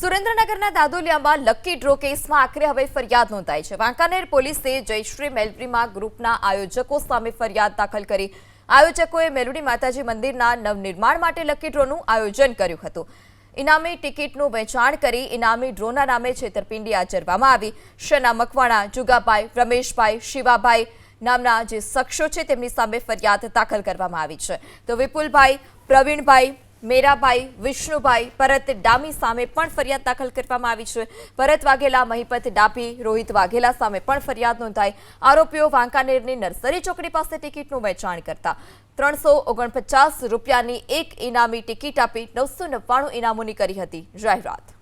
સુરેન્દ્રનગરના દાદોલિયામાં lucky draw કેસમાં આખરે હવે ફરિયાદ નોંધાઈ છે. વાંકાનેર પોલીસે જયશ્રી મેલરીમાં ગ્રુપના આયોજકો સામે ફરિયાદ દાખલ કરી. આયોજકોએ મેલુડી માતાજી મંદિરના નવનિર્માણ માટે લકી ડ્રોનું આયોજન કર્યું હતું. ઇનામી ટિકિટનું વેચાણ કરી ઇનામી ડ્રોના નામે છેતરપિંડી આચરવામાં આવી. શના મકવાણા, જુગાભાઈ, રમેશભાઈ, શિવાભાઈ નામના જે શખ્સો છે તેમની સામે ફરિયાદ દાખલ કરવામાં આવી છે. તો વિપુલભાઈ, પ્રવીણભાઈ મેરાભાઈ વિષ્ણુભાઈ ભરત ડામી સામે પણ ફરિયાદ દાખલ કરવામાં આવી છે. ભરત વાઘેલા, મહિપત ડાભી રોહિત વાઘેલા સામે પણ ફરિયાદ નોંધાઈ. આરોપીઓ વાંકાનેરની નર્સરી ચોકડી પાસે ટિકિટનું વેચાણ કરતા. ત્રણસો ઓગણપચાસ રૂપિયાની એક ઇનામી ટિકિટ આપી નવસો નવ્વાણું ઇનામોની કરી હતી. જાહેરાત.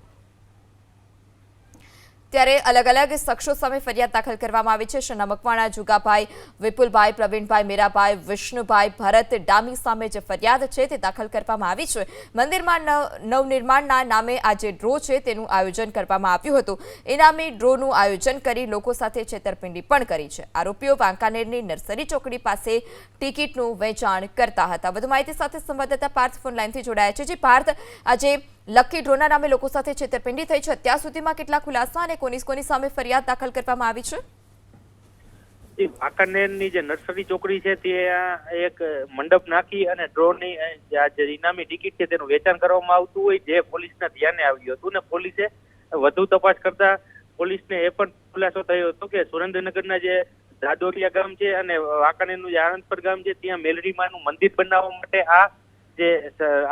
ત્યારે અલગ અલગ શખ્સો સામે ફરિયાદ દાખલ કરવામાં આવી છે. શના મકવાણા જુગાભાઈ, વિપુલભાઈ, પ્રવીણભાઈ, મીરાભાઈ, વિષ્ણુભાઈ, ભરત ડામી સામે જે ફરિયાદ છે તે દાખલ કરવામાં આવી છે. મંદિરમાં નવ- નવનિર્માણના નામે આ જે ડ્રો છે તેનું આયોજન કરવામાં આવ્યું હતું. ઇનામી ડ્રોનું આયોજન કરી લોકો સાથે છેતરપિંડી પણ કરી છે. આરોપીઓ વાંકાનેરની નર્સરી ચોકડી પાસે ટિકિટનું વેચાણ કરતા હતા. વધુ માહિતી સાથે સંવાદદાતા પાર્થ ફોન લાઈનથી જોડાયા છે. જે પાર્થ, આજે લકી ડ્રોના નામે લોકો સાથે છેતરપિંડી થઈ છે. અત્યાર સુધીમાં કેટલા ખુલાસા અને કોની કોની સામે ફરિયાદ દાખલ કરવામાં આવી છે? વાંકાનેરની જે નર્સરી ચોકડી છે તે એક મંડપ નાખી અને ડ્રોની જે ઇનામી ટિકિટ છે તેનું વેચાણ કરવામાં આવતું હોય જે પોલીસના ધ્યાને આવ્યું હતું ને પોલીસે વધુ તપાસ કરતા પોલીસને એ પણ ખુલાસો થયો હતો કે સુરેન્દ્રનગરના જે દાદોરિયા ગામ છે અને વાંકાનેરનું જે આનંદપર ગામ છે, ત્યાં મેલરીમાનું મંદિર બનાવવા માટે આ જે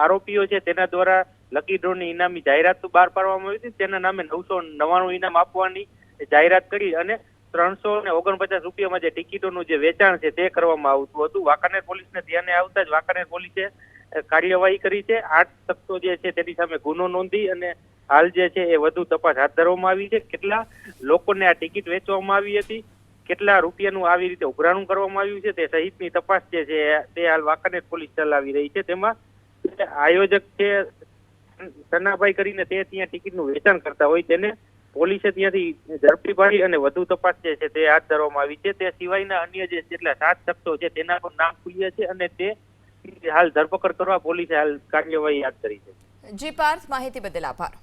આરોપીઓ છે, તેના દ્વારા લકી ડ્રોની ઇનામી જાહેરાત બહાર પાડવામાં આવી હતી. તેના નામે નવસો નવ્વાણું ઇનામ આપવાની જાહેરાત કરી અને ત્રણસો ને ઓગણપચાસ રૂપિયામાં જે ટિકિટોનું જે વેચાણ છે તે કરવામાં આવતું હતું. વાંકાનેર પોલીસને ધ્યાને આવતા જ વાંકાનેર પોલીસે કાર્યવાહી કરી છે. આઠ શખ્સો જે છે તેની સામે ગુનો નોંધી અને હાલ જે છે એ વધુ તપાસ હાથ ધરવામાં આવી છે. કેટલા લોકોને આ ટિકિટ વેચવામાં આવી હતી? કેટલા રૂપિયાનું આવી રીતે ઉઘરાણું કરવામાં આવ્યું છે તે સહિતની તપાસ જે છે તે હાલ વાંકાનેર પોલીસ ચલાવી રહી છે. તેમાં આયોજક છે સન્નાભાઈ કરીને તે ત્યાં ટિકિટનું વેચાણ કરતા હોય તેને પોલીસે ત્યાંથી ઝડપી પાડી અને વધુ તપાસ જે છે તે હાથ ધરવામાં આવી છે. તે સિવાયના અન્ય જે જેટલા સાત શખ્સો છે તેના પણ નામ ખુલ્યા છે અને તે હાલ ધરપકડ કરવા પોલીસે હાલ કાર્યવાહી હાથ ધરી છે. જી પાર્થ, માહિતી બદલ આભાર.